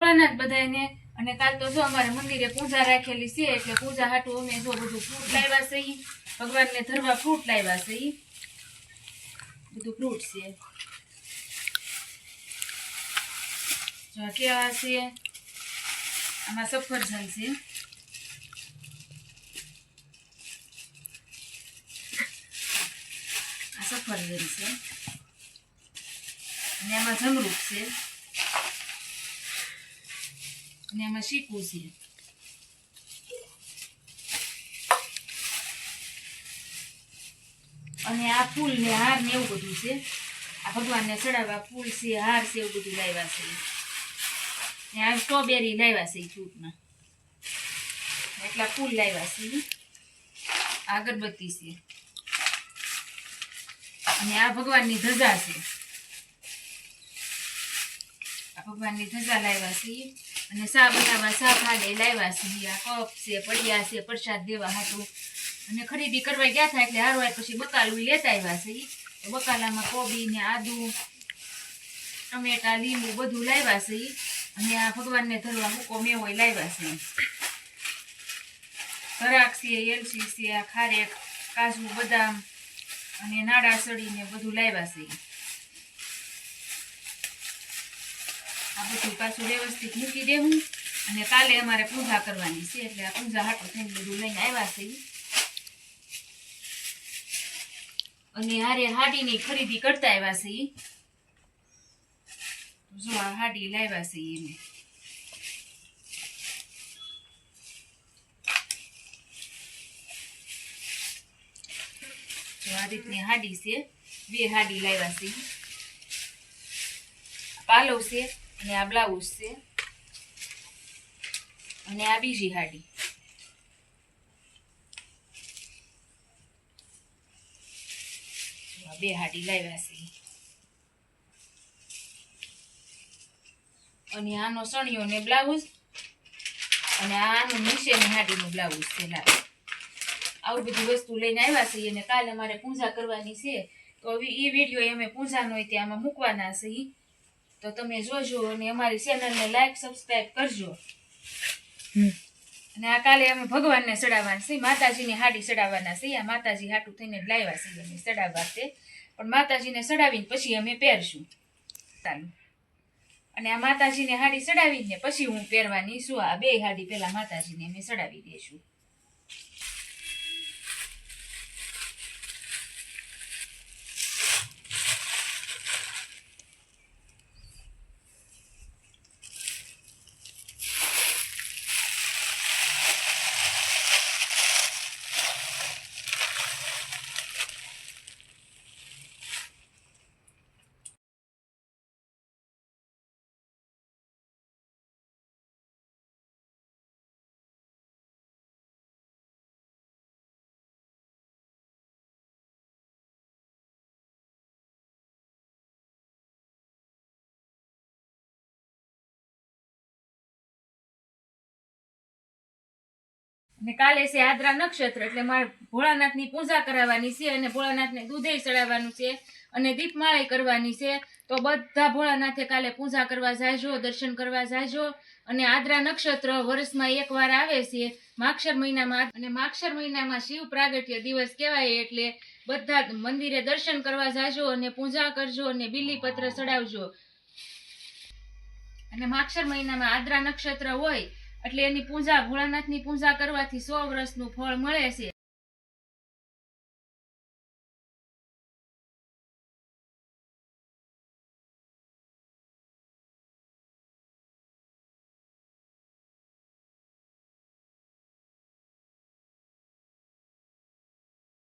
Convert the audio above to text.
ભોળાનાથ બધાયને. અને કાલ તો જો અમારે મંદિરે પૂજા રાખેલી છે, એટલે પૂજા હાટું અમે જો બધું ફ્રૂટ લાવ્યા છે ભગવાનને ધરવા ફ્રૂટ લાવ્યા છે બધું ફ્રૂટ છે. જો કેવા છે? આમાં સફરજન છે. આ સફરજન છે. અને આમાં જમરૂક છે. અને એમાં શીકું છે અને આ ફૂલ ને હાર ને એવું બધું છે આ ભગવાનને ચડાવવા ફૂલ છે હાર છે એવું બધું લાવ્યા છે આ સ્ટ્રોબેરી લાવ્યા છે ફ્રૂટમાં એટલા ફૂલ લાવ્યા છે અગરબત્તી છે અને આ ભગવાનની ધજા છે આ ભગવાનની ધજા લાવ્યા છે. અને સા બનાવવા સા ખાડે લાવ્યા છે આ કપ છે, પડિયા છે, પ્રસાદ દેવા હતું. અને ખરીદી કરવા ગયા હતા એટલે હારવાય પછી બકાલું લેતા આવ્યા છે એ બકાલામાં કોબી ને આદુ, ટમેટા, લીંબુ બધું લાવ્યા છે અને આ ભગવાનને ધરવા મૂકો મેવો લાવ્યા છે. ધરાક છે, એલચી છે, આ ખારેક, કાજુ, બદામ અને નાડા સડીને બધું લાવ્યા છે આ પાછું વ્યવસ્થિત મૂકી દેવું અને કાલે અમારે પૂજા કરવાની છે એટલે આ પૂજા હાટું થઈને બધું લઈને આવ્યા છે. અને હારે હાડીની ખરીદી કરતા આવ્યા છે. જો આ હાડી લાવ્યા છે એને. રીતની હાડી છે, બે હાડી લાવ્યા છે. પાલો છે. અને આ બ્લાઉઝ છે. અને આ બીજી હાડી. બે હાડી લાવ્યા છે. અને આનો સણિયો ને બ્લાઉઝ અને આનું નીચેની હાડીનું બ્લાઉઝ છે લાવ. આવું બધી વસ્તુ લઈને આવ્યા છીએ અને કાલે અમારે પૂજા કરવાની છે. તો હવે એ વીડિયો અમે પૂજાનો હોય ત્યાં આમાં મૂકવાના છે ઈ. તો તમે જોજો અને અમારી ચેનલને લાઈક સબસ્ક્રાઈબ કરજો. અને આ કાલે અમે ભગવાનને ચડાવવાના છે માતાજીની હાડી ચડાવવાના છે આ માતાજી હાટું થઈને લાવ્યા છીએ અમે ચડાવવા તે પણ માતાજીને ચડાવીને પછી અમે પહેરશું. ચાલુ. અને આ માતાજીને હાડી ચડાવીને પછી હું પહેરવાની છું. આ બે હાડી પહેલાં માતાજીને અમે ચડાવી દઈશું અને કાલે છે આદ્રા નક્ષત્ર, એટલે મારે ભોળાનાથની પૂજા કરાવવાની છે અને ભોળાનાથને દૂધે ચડાવવાનું છે અને દીપમાળે કરવાની છે. તો બધા ભોળાનાથે કાલે પૂજા કરવા જાયજો દર્શન કરવા જાયજો અને આદ્રા નક્ષત્ર વર્ષમાં એકવાર આવે છે, માક્ષર મહિનામાં. અને માક્ષર મહિનામાં શિવ પ્રાગટ્ય દિવસ કહેવાય એટલે બધા મંદિરે દર્શન કરવા જાજો અને પૂજા કરજો અને બીલીપત્ર ચડાવજો. અને માક્ષર મહિનામાં આદ્રા નક્ષત્ર હોય એટલે એની પૂજા ભોળાનાથની પૂજા કરવાથી સો વર્ષનું ફળ મળે છે.